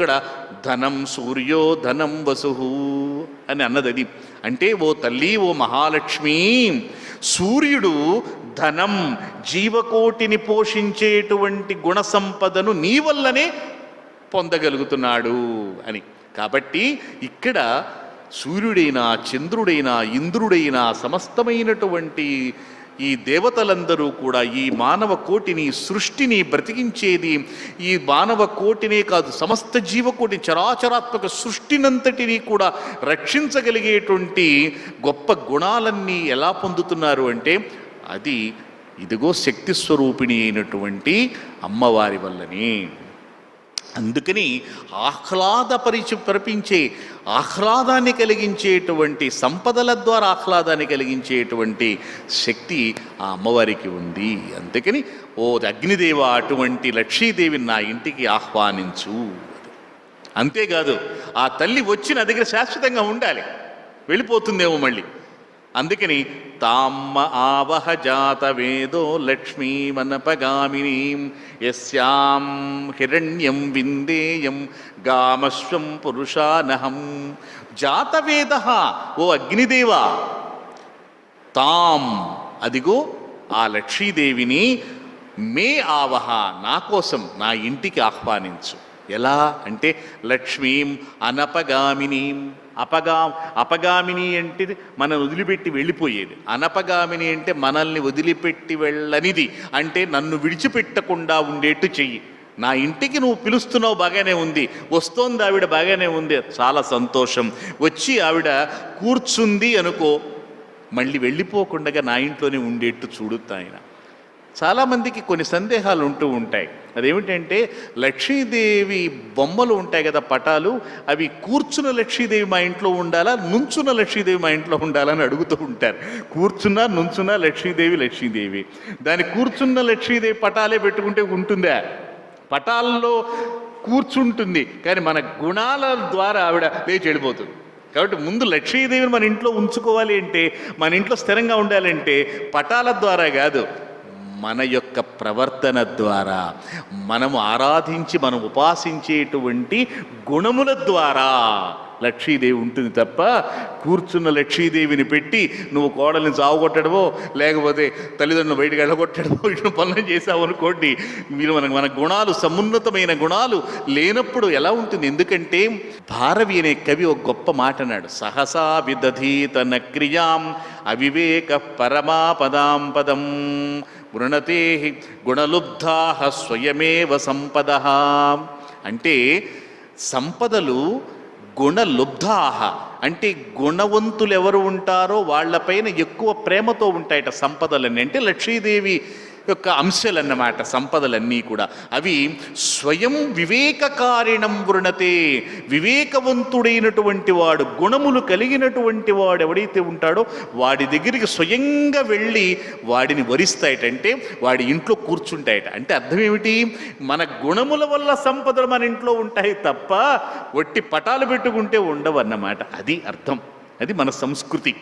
ఇక్కడ ధనం సూర్యో ధనం వసు అని అన్నది అది. అంటే ఓ తల్లి ఓ మహాలక్ష్మి సూర్యుడు ధనం జీవకోటిని పోషించేటువంటి గుణ సంపదను నీ వల్లనే పొందగలుగుతున్నాడు అని. కాబట్టి ఇక్కడ సూర్యుడైనా చంద్రుడైనా ఇంద్రుడైనా సమస్తమైనటువంటి ఈ దేవతలందరూ కూడా ఈ మానవ కోటిని సృష్టిని బ్రతికించేది ఈ మానవ కోటినే కాదు సమస్త జీవకోటి చరాచరాత్మక సృష్టినంతటిని కూడా రక్షించగలిగేటువంటి గొప్ప గుణాలన్నీ ఎలా పొందుతున్నారు అంటే అది ఇదిగో శక్తి స్వరూపిణి అయినటువంటి అమ్మవారి వల్లనే. అందుకని ఆహ్లాదపరిచి పరిపించే ఆహ్లాదాన్ని కలిగించేటువంటి సంపదల ద్వారా ఆహ్లాదాన్ని కలిగించేటువంటి శక్తి ఆ అమ్మవారికి ఉంది. అందుకని ఓ అగ్నిదేవ అటువంటి లక్ష్మీదేవిని నా ఇంటికి ఆహ్వానించు. అంతేకాదు ఆ తల్లి వచ్చి నా దగ్గర శాశ్వతంగా ఉండాలి. వెళ్ళిపోతుందేమో మళ్ళీ. అందుకని తామ్మ ఆవహ జాత వేదో లక్ష్మీమనపగామినీం యస్యాం హిరణ్యం విందేయం గామశ్వం పురుషానహం. జాతవేద ఓ అగ్నిదేవ తాం అదిగో ఆ లక్ష్మీదేవిని మే ఆవహ నా కోసం నా ఇంటికి ఆహ్వానించు. ఎలా అంటే లక్ష్మీం అనపగామినీం. అపగా అపగామిని అంటే మనం వదిలిపెట్టి వెళ్ళిపోయేది. అనపగామిని అంటే మనల్ని వదిలిపెట్టి వెళ్ళనిది. అంటే నన్ను విడిచిపెట్టకుండా ఉండేట్టు చెయ్యి. నా ఇంటికి నువ్వు పిలుస్తున్నావు బాగానే ఉంది. వస్తోంది ఆవిడ బాగానే ఉంది. చాలా సంతోషం. వచ్చి ఆవిడ కూర్చుంది అనుకో మళ్ళీ వెళ్ళిపోకుండా నా ఇంట్లోనే ఉండేట్టు చూడుతా చాలామందికి కొన్ని సందేహాలు ఉంటూ ఉంటాయి. అదేమిటంటే లక్ష్మీదేవి బొమ్మలు ఉంటాయి కదా పటాలు అవి కూర్చున్న లక్ష్మీదేవి మా ఇంట్లో ఉండాలా నుంచున్న లక్ష్మీదేవి మా ఇంట్లో ఉండాలని అడుగుతూ ఉంటారు. కూర్చున్నా నుంచున్నా లక్ష్మీదేవి లక్ష్మీదేవి. దాని కూర్చున్న లక్ష్మీదేవి పటాలే పెట్టుకుంటే ఉంటుందా? పటాల్లో కూర్చుంటుంది కానీ మన గుణాల ద్వారా ఆవిడ లేచి వెళ్ళిపోతుంది. కాబట్టి ముందు లక్ష్మీదేవిని మన ఇంట్లో ఉంచుకోవాలి అంటే మన ఇంట్లో స్థిరంగా ఉండాలంటే పటాల ద్వారా కాదు. మన యొక్క ప్రవర్తన ద్వారా మనము ఆరాధించి మనం ఉపాసించేటువంటి గుణముల ద్వారా లక్ష్మీదేవి ఉంటుంది తప్ప కూర్చున్న లక్ష్మీదేవిని పెట్టి నువ్వు కోడల్ని చావుకొట్టడమో లేకపోతే తల్లిదండ్రులు బయటకు వెళ్ళగొట్టడమో ఇటు పనులు చేసావు అనుకోండి మీరు మనకు మన గుణాలు సమున్నతమైన గుణాలు లేనప్పుడు ఎలా ఉంటుంది? ఎందుకంటే భారవి అనే కవి ఒక గొప్ప మాట అన్నాడు సహసా విదధీ తన క్రియాం అవివేక పరమాపదాం పదం వృణతే గుణలుబ్ధా స్వయమేవ సంపద. అంటే సంపదలు గుణలుబ్ధాహ అంటే గుణవంతులు ఎవరు ఉంటారో వాళ్ళపైన ఎక్కువ ప్రేమతో ఉంటాయట సంపదలన్నీ. అంటే లక్ష్మీదేవి యొక్క అంశాలన్నమాట సంపదలన్నీ కూడా. అవి స్వయం వివేకకారిణం వృణతే వివేకవంతుడైనటువంటి వాడు గుణములు కలిగినటువంటి వాడు ఎవడైతే ఉంటాడో వాడి దగ్గరికి స్వయంగా వెళ్ళి వాడిని వరిస్తాయటంటే వాడి ఇంట్లో కూర్చుంటాయట. అంటే అర్థం ఏమిటి? మన గుణముల వల్ల సంపదలు మన ఇంట్లో ఉంటాయి తప్ప ఒట్టి పటాలు పెట్టుకుంటే ఉండవన్నమాట. అది అర్థం. అది మన సంస్కృతి.